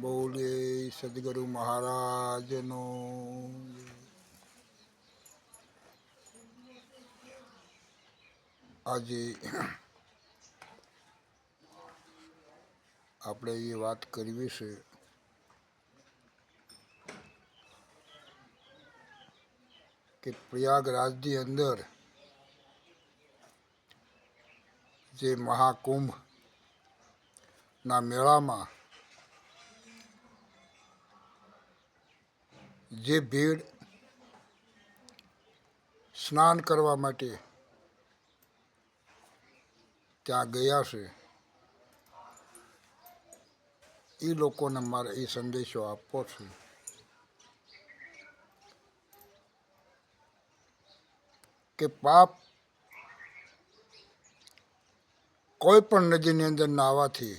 બોલે સદગુરુ મહારાજનો. આજે આપણે એ વાત કરવી છે. કે પ્રયાગરાજની અંદર જે મહાકુંભના મેળામાં જે ભીડ સ્નાન કરવા માટે ત્યાં ગયા છે એ લોકોને મારે એ સંદેશો આપવો છે. કે પાપ કોઈ પણ નદીની અંદર નાહવાથી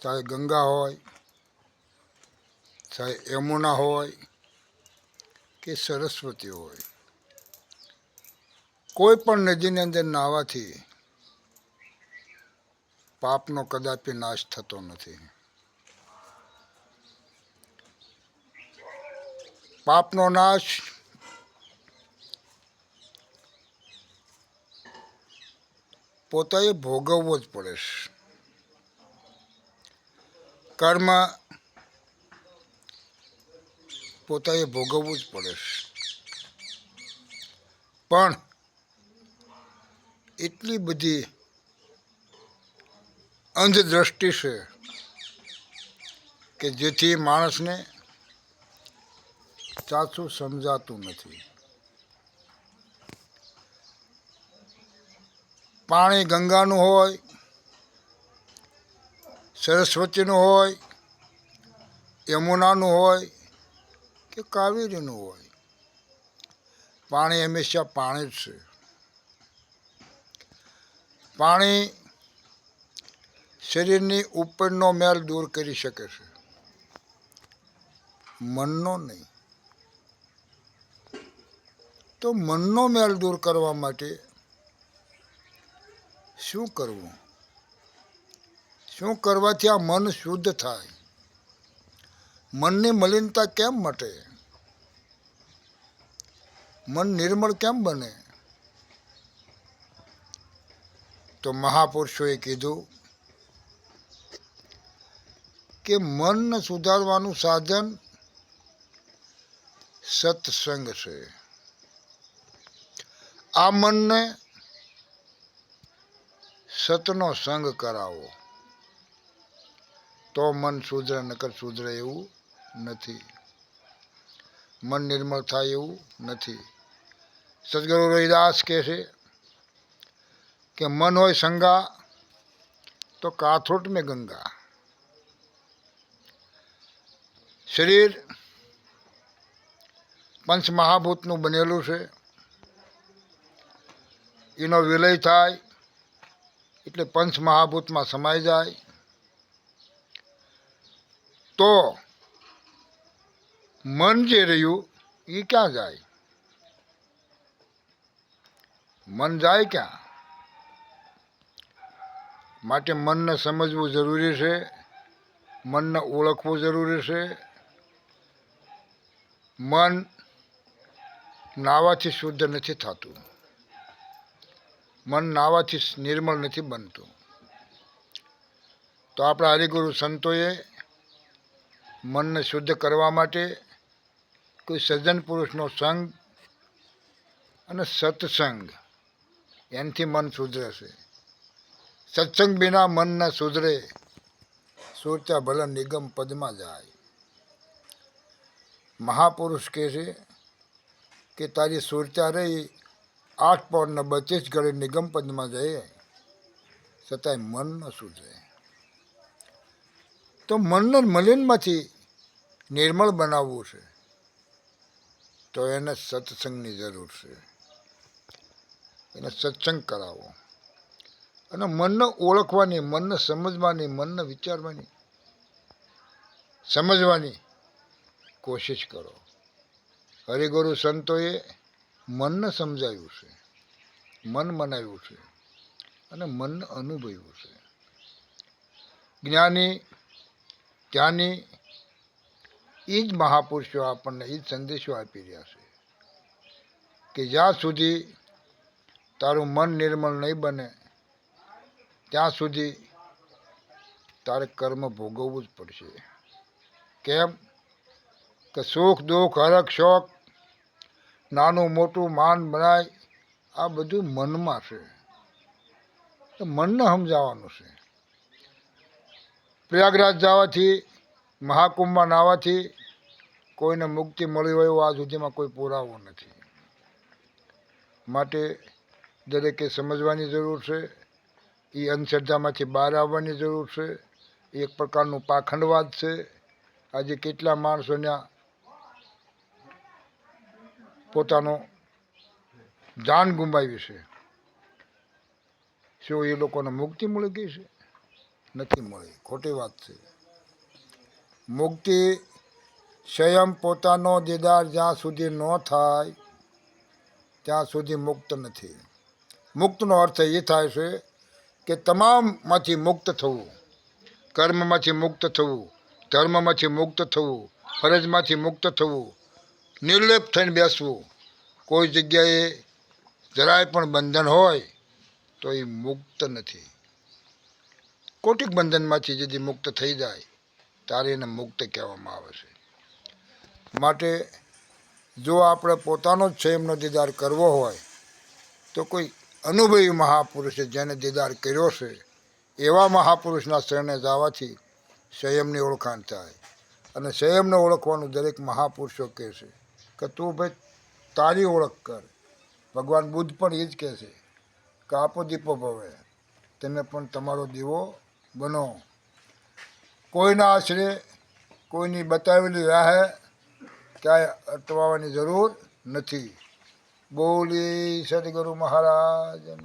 ચાહે ગંગા હોય ચાહે યમુના હોય કે સરસ્વતી હોય. કોઈ પણ નદીની અંદર નાહવાથી પાપનો કદાપી નાશ થતો નથી. પાપનો નાશ પોતાએ ભોગવવો જ પડે છે. કર્મ પોતાએ ભોગવવું જ પડે છે. પણ એટલી બધી અંધદ્રષ્ટિ છે કે જેથી માણસને સાચું સમજાતું નથી. પાણી ગંગાનું હોય, સરસ્વતીનું હોય, યમુનાનું હોય કે કાવેરીનું હોય. પાણી હંમેશા પાણી જ છે. પાણી શરીરની ઉપરનો મેલ દૂર કરી શકે છે. મનનો નહીં. તો મનનો મેલ દૂર કરવા માટે શું કરવું? શું કરવાથી આ મન શુદ્ધ થાય? મનની મલિનતા કેમ મટે? મન નિર્મળ કેમ બને? તો મહાપુરુષોએ કીધું કે મનને સુધારવાનું સાધન સત્સંગ છે. આ મનને સતનો સંગ કરાવો. તો મન સુધરે, નકર સુધરે એવું નથી. મન નિર્મળ થાય એવું નથી. સદગુરુ રવિદાસ કહે છે કે મન હોય સંગા, તો કાથોટ મેં ગંગા. શરીર પંચ મહાભૂતનું બનેલું છે. એનો વિલય થાય એટલે પંચ મહાભૂતમાં સમાઈ જાય. તો મન જે રહ્યું એ ક્યાં જાય? મન જાય ક્યાં? માટે મનને સમજવું જરૂરી છે, મનને ઓળખવું જરૂરી છે. મન નાવાથી શુદ્ધ નથી થતું. મન નાવાથી નિર્મળ નથી બનતું. તો આપણા હરિગુરુ સંતોએ મનને શુદ્ધ કરવા માટે કોઈ સજ્જન પુરુષનો સંગ અને સત્સંગ એનાથી મન સુધરે છે. સત્સંગ વિના મન ન સુધરે, સુરતા ભલે નિગમ પદમાં જાય. મહાપુરુષ કહે છે કે તારી સુરતા રહી, આઠ પૌરના બત્રીસ ઘરે નિગમ પદમાં જઈએ છતાંય મન ન સુધરે. તો મનને મલિનમાંથી નિર્મળ બનાવવું છે. તો એને સત્સંગની જરૂર છે. એને સત્સંગ કરાવો. અને મનને ઓળખવાની, મનને સમજવાની, મનને વિચારવાની, સમજવાની કોશિશ કરો. હરિગુરુ સંતોએ મનને સમજાવ્યું છે, મન મનાવ્યું છે, અને મનને અનુભવ્યું છે. જ્ઞાની ત્યાંની એ જ મહાપુરુષો આપણને એ જ સંદેશો આપી રહ્યા છે કે જ્યાં સુધી તારું મન નિર્મળ નહીં બને, ત્યાં સુધી તારે કર્મ ભોગવવું જ પડશે. કેમ? કે સુખ, દુઃખ, હરખ શોખ નાનું, મોટું, માન બનાય આ બધું મનમાં છે. તો મનને સમજાવવાનું છે. પ્રયાગરાજ જવાથી, મહાકુંભમાં નાવાથી કોઈને મુક્તિ મળી હોય એવું આ સુધીમાં કોઈ પુરાવો નથી. માટે દરેકે સમજવાની જરૂર છે. એ અંધશ્રદ્ધામાંથી બહાર આવવાની જરૂર છે. એક પ્રકારનું પાખંડવાદ છે. આજે કેટલા માણસોને પોતાનો જાન ગુમાવી છે. શું એ લોકોને મુક્તિ મળી ગઈ છે? નથી મળી. ખોટી વાત છે. મુક્તિ સ્વયં પોતાનો દીદાર જ્યાં સુધી ન થાય, ત્યાં સુધી મુક્ત નથી. મુક્તનો અર્થ એ થાય છે કે તમામમાંથી મુક્ત થવું, કર્મમાંથી મુક્ત થવું, ધર્મમાંથી મુક્ત થવું, ફરજમાંથી મુક્ત થવું, નિર્લેપ થઈને બેસવું, કોઈ જગ્યાએ જરાય પણ બંધન હોય તો એ મુક્ત નથી. કોટિક બંધનમાંથી যদি મુક્ત થઈ જાય, ત્યારે એને મુક્ત કહેવામાં આવે છે. માટે જો આપણે પોતાનો જ સંયમનો દીદાર કરવો હોય, તો કોઈ અનુભવી મહાપુરુષે જેને દીદાર કર્યો છે, એવા મહાપુરુષના શરણે જવાથી સંયમની ઓળખાણ થાય. અને સંયમને ઓળખવાનું દરેક મહાપુરુષો કહે છે કે તું ભાઈ તારી ઓળખ કર. ભગવાન બુદ્ધ પણ એ જ કહે છે કે આપો દીપો ભવે તમે પણ તમારો દીવો બનો. કોઈના આશરે કોઈની બતાવેલી રાહે ક્યાંય અટવાવાની જરૂર નથી. બોલી સદગુરુ મહારાજ